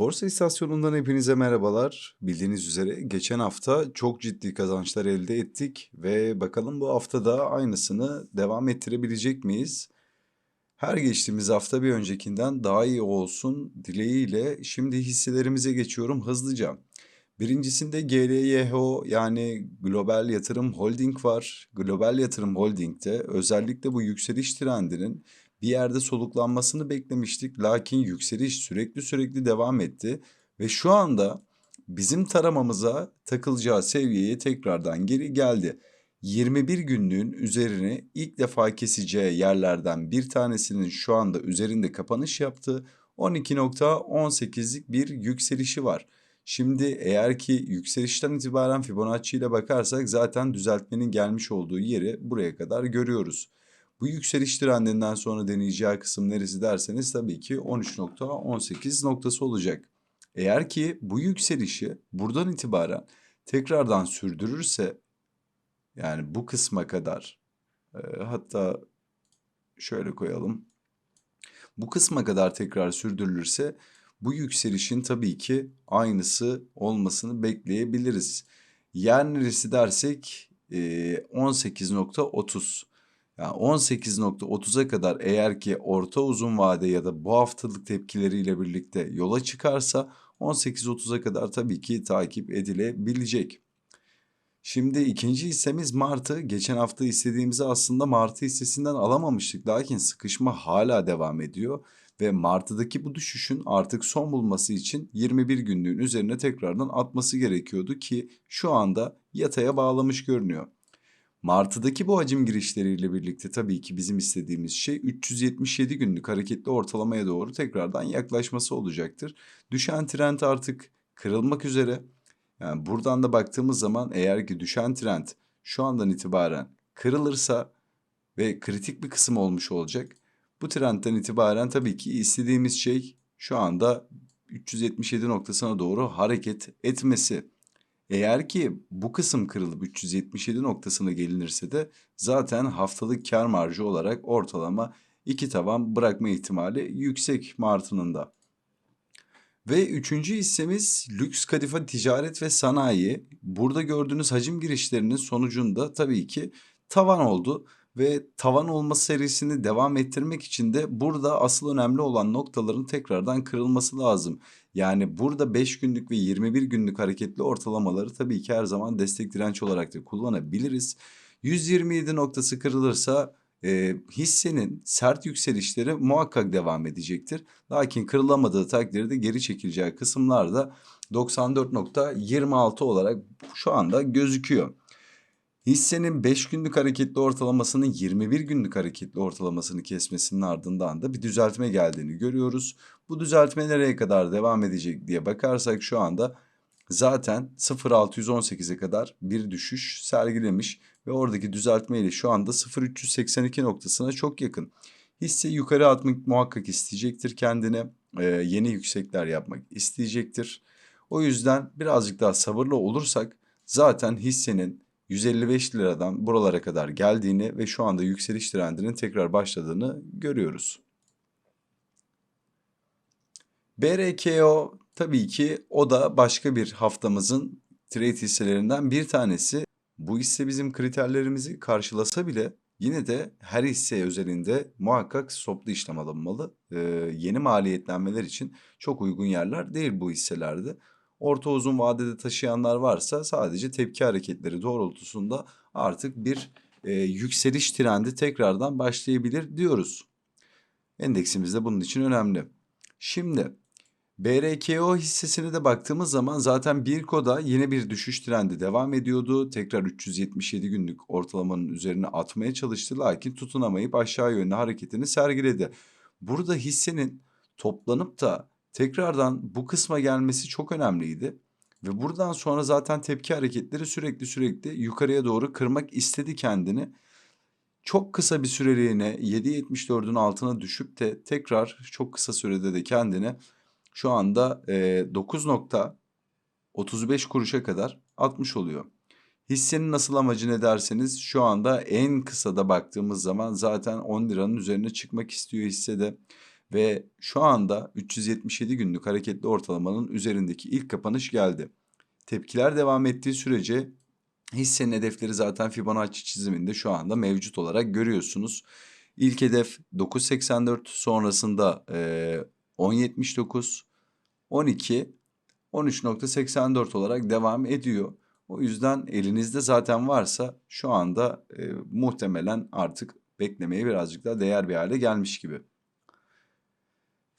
Borsa istasyonundan hepinize merhabalar. Bildiğiniz üzere geçen hafta çok ciddi kazançlar elde ettik ve bakalım bu hafta da aynısını devam ettirebilecek miyiz? Her geçtiğimiz hafta bir öncekinden daha iyi olsun dileğiyle şimdi hisselerimize geçiyorum hızlıca. Birincisinde GLYHO yani Global Yatırım Holding var. Global Yatırım Holding'de özellikle bu yükseliş trendinin bir yerde soluklanmasını beklemiştik. Lakin yükseliş sürekli sürekli devam etti ve şu anda bizim taramamıza takılacağı seviyeye tekrardan geri geldi. 21 günlüğün üzerine ilk defa keseceği yerlerden bir tanesinin şu anda üzerinde kapanış yaptı. 12.18'lik bir yükselişi var. Şimdi eğer ki yükselişten itibaren Fibonacci ile bakarsak zaten düzeltmenin gelmiş olduğu yeri buraya kadar görüyoruz. Bu yükseliş trendinden sonra deneyeceği kısım neresi derseniz tabii ki 13.18 noktası olacak. Eğer ki bu yükselişi buradan itibaren tekrardan sürdürürse yani bu kısma kadar e, hatta şöyle koyalım. Bu kısma kadar tekrar sürdürülürse bu yükselişin tabii ki aynısı olmasını bekleyebiliriz. Yer neresi dersek e, 18.30. Yani 18.30'a kadar eğer ki orta uzun vade ya da bu haftalık tepkileriyle birlikte yola çıkarsa 18.30'a kadar tabii ki takip edilebilecek. Şimdi ikinci hissemiz Martı. Geçen hafta istediğimizi aslında Martı hissesinden alamamıştık. Lakin sıkışma hala devam ediyor. Ve Martı'daki bu düşüşün artık son bulması için 21 günlüğün üzerine tekrardan atması gerekiyordu ki şu anda yataya bağlamış görünüyor. Martı'daki bu hacim girişleriyle birlikte tabii ki bizim istediğimiz şey 377 günlük hareketli ortalamaya doğru tekrardan yaklaşması olacaktır. Düşen trend artık kırılmak üzere. Yani buradan da baktığımız zaman eğer ki düşen trend şu andan itibaren kırılırsa ve kritik bir kısım olmuş olacak. Bu trendten itibaren tabii ki istediğimiz şey şu anda 377 noktasına doğru hareket etmesi. Eğer ki bu kısım kırılıp 377 noktasına gelinirse de zaten haftalık kar marjı olarak ortalama iki tavan bırakma ihtimali yüksek Martı'nın da. Ve üçüncü hissemiz lüks kadife ticaret ve sanayi. Burada gördüğünüz hacim girişlerinin sonucunda tabii ki tavan oldu ve tavan olma serisini devam ettirmek için de burada asıl önemli olan noktaların tekrardan kırılması lazım. Yani burada 5 günlük ve 21 günlük hareketli ortalamaları tabii ki her zaman destek direnç olarak da kullanabiliriz. 127 noktası kırılırsa e, hissenin sert yükselişleri muhakkak devam edecektir. Lakin kırılamadığı takdirde geri çekileceği kısımlarda 94.26 olarak şu anda gözüküyor. Hissenin 5 günlük hareketli ortalamasının 21 günlük hareketli ortalamasını kesmesinin ardından da bir düzeltme geldiğini görüyoruz. Bu düzeltme nereye kadar devam edecek diye bakarsak şu anda zaten 0.618'e kadar bir düşüş sergilemiş ve oradaki düzeltme ile şu anda 0.382 noktasına çok yakın. Hisse yukarı atmak muhakkak isteyecektir kendine. Ee, yeni yüksekler yapmak isteyecektir. O yüzden birazcık daha sabırlı olursak zaten hissenin 155 liradan buralara kadar geldiğini ve şu anda yükseliş trendinin tekrar başladığını görüyoruz. BRKO tabii ki o da başka bir haftamızın trade hisselerinden bir tanesi. Bu hisse bizim kriterlerimizi karşılasa bile yine de her hisse özelinde muhakkak stoplu işlem alınmalı. Ee, yeni maliyetlenmeler için çok uygun yerler değil bu hisselerde orta uzun vadede taşıyanlar varsa sadece tepki hareketleri doğrultusunda artık bir e, yükseliş trendi tekrardan başlayabilir diyoruz. Endeksimiz de bunun için önemli. Şimdi BRKO hissesine de baktığımız zaman zaten Birko'da yine bir düşüş trendi devam ediyordu. Tekrar 377 günlük ortalamanın üzerine atmaya çalıştı lakin tutunamayıp aşağı yönlü hareketini sergiledi. Burada hissenin toplanıp da tekrardan bu kısma gelmesi çok önemliydi. Ve buradan sonra zaten tepki hareketleri sürekli sürekli yukarıya doğru kırmak istedi kendini. Çok kısa bir süreliğine 7.74'ün altına düşüp de tekrar çok kısa sürede de kendini şu anda e, 9.35 kuruşa kadar atmış oluyor. Hissenin nasıl amacı ne derseniz şu anda en kısada baktığımız zaman zaten 10 liranın üzerine çıkmak istiyor hissede. Ve şu anda 377 günlük hareketli ortalamanın üzerindeki ilk kapanış geldi. Tepkiler devam ettiği sürece hissenin hedefleri zaten Fibonacci çiziminde şu anda mevcut olarak görüyorsunuz. İlk hedef 9.84 sonrasında e, 10.79, 12, 13.84 olarak devam ediyor. O yüzden elinizde zaten varsa şu anda e, muhtemelen artık beklemeye birazcık daha değer bir hale gelmiş gibi.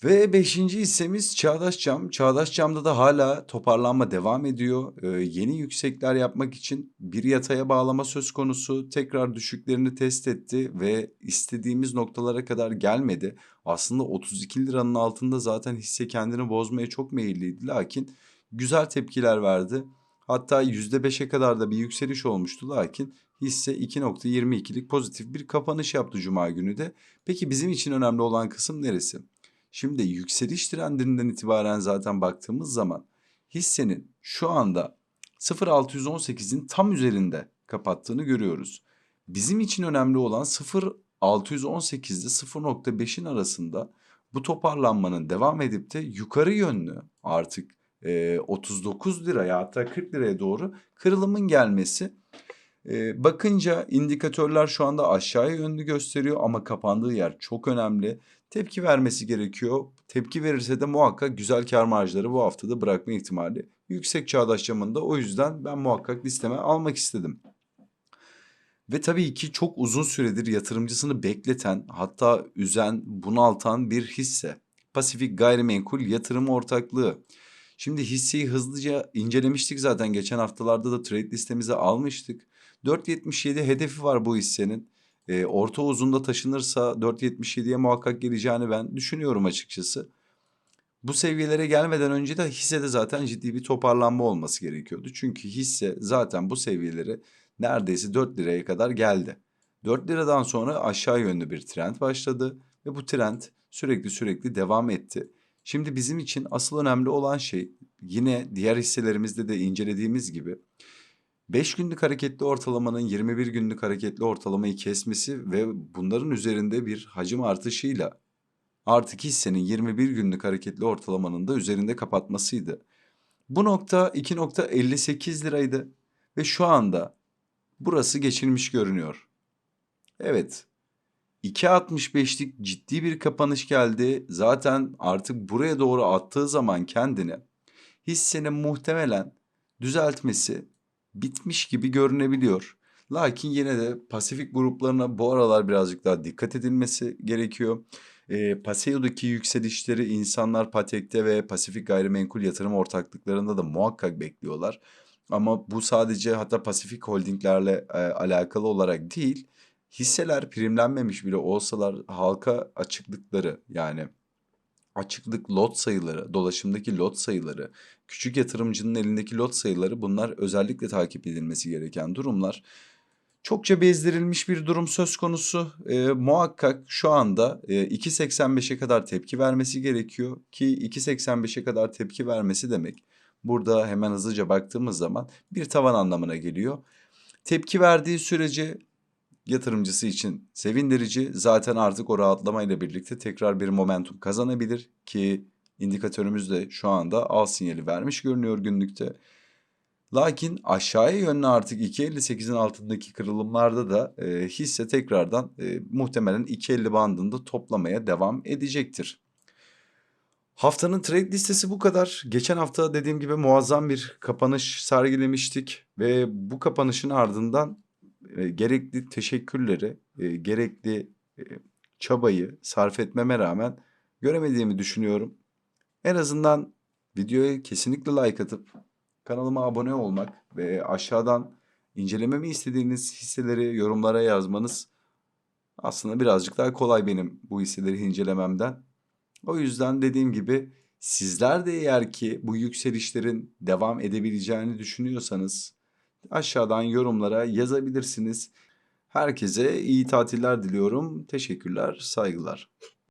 Ve beşinci hissemiz Çağdaş Cam. Çağdaş Cam'da da hala toparlanma devam ediyor. Ee, yeni yüksekler yapmak için bir yataya bağlama söz konusu. Tekrar düşüklerini test etti ve istediğimiz noktalara kadar gelmedi. Aslında 32 liranın altında zaten hisse kendini bozmaya çok meyilliydi. Lakin güzel tepkiler verdi. Hatta %5'e kadar da bir yükseliş olmuştu. Lakin hisse 2.22'lik pozitif bir kapanış yaptı Cuma günü de. Peki bizim için önemli olan kısım neresi? Şimdi yükseliş trendinden itibaren zaten baktığımız zaman hissenin şu anda 0.618'in tam üzerinde kapattığını görüyoruz. Bizim için önemli olan 0.618 ile 0.5'in arasında bu toparlanmanın devam edip de yukarı yönlü artık e, 39 liraya hatta 40 liraya doğru kırılımın gelmesi. E, bakınca indikatörler şu anda aşağıya yönlü gösteriyor ama kapandığı yer çok önemli tepki vermesi gerekiyor. Tepki verirse de muhakkak güzel kar marjları bu haftada bırakma ihtimali yüksek çağdaş camında. O yüzden ben muhakkak listeme almak istedim. Ve tabii ki çok uzun süredir yatırımcısını bekleten hatta üzen bunaltan bir hisse. Pasifik Gayrimenkul Yatırım Ortaklığı. Şimdi hisseyi hızlıca incelemiştik zaten geçen haftalarda da trade listemize almıştık. 4.77 hedefi var bu hissenin e, orta uzunda taşınırsa 4.77'ye muhakkak geleceğini ben düşünüyorum açıkçası. Bu seviyelere gelmeden önce de hissede zaten ciddi bir toparlanma olması gerekiyordu. Çünkü hisse zaten bu seviyelere neredeyse 4 liraya kadar geldi. 4 liradan sonra aşağı yönlü bir trend başladı ve bu trend sürekli sürekli devam etti. Şimdi bizim için asıl önemli olan şey yine diğer hisselerimizde de incelediğimiz gibi 5 günlük hareketli ortalamanın 21 günlük hareketli ortalamayı kesmesi ve bunların üzerinde bir hacim artışıyla artık hissenin 21 günlük hareketli ortalamanın da üzerinde kapatmasıydı. Bu nokta 2.58 liraydı ve şu anda burası geçilmiş görünüyor. Evet 2.65'lik ciddi bir kapanış geldi. Zaten artık buraya doğru attığı zaman kendini hissenin muhtemelen düzeltmesi bitmiş gibi görünebiliyor. Lakin yine de Pasifik gruplarına bu aralar birazcık daha dikkat edilmesi gerekiyor. E, Paseo'daki yükselişleri insanlar Patek'te ve Pasifik Gayrimenkul Yatırım Ortaklıklarında da muhakkak bekliyorlar. Ama bu sadece hatta Pasifik Holdinglerle e, alakalı olarak değil, hisseler primlenmemiş bile olsalar halka açıklıkları yani açıklık lot sayıları, dolaşımdaki lot sayıları, küçük yatırımcının elindeki lot sayıları bunlar özellikle takip edilmesi gereken durumlar. Çokça bezdirilmiş bir durum söz konusu. E, muhakkak şu anda e, 2.85'e kadar tepki vermesi gerekiyor ki 2.85'e kadar tepki vermesi demek. Burada hemen hızlıca baktığımız zaman bir tavan anlamına geliyor. Tepki verdiği sürece yatırımcısı için sevindirici. Zaten artık o rahatlamayla birlikte tekrar bir momentum kazanabilir ki indikatörümüz de şu anda al sinyali vermiş görünüyor günlükte. Lakin aşağıya yönlü artık 2.58'in altındaki kırılımlarda da e, hisse tekrardan e, muhtemelen 2.50 bandında toplamaya devam edecektir. Haftanın trade listesi bu kadar. Geçen hafta dediğim gibi muazzam bir kapanış sergilemiştik ve bu kapanışın ardından e, gerekli teşekkürleri, e, gerekli e, çabayı sarf etmeme rağmen göremediğimi düşünüyorum. En azından videoya kesinlikle like atıp kanalıma abone olmak ve aşağıdan incelememi istediğiniz hisseleri yorumlara yazmanız aslında birazcık daha kolay benim bu hisseleri incelememden. O yüzden dediğim gibi sizler de eğer ki bu yükselişlerin devam edebileceğini düşünüyorsanız aşağıdan yorumlara yazabilirsiniz. Herkese iyi tatiller diliyorum. Teşekkürler, saygılar.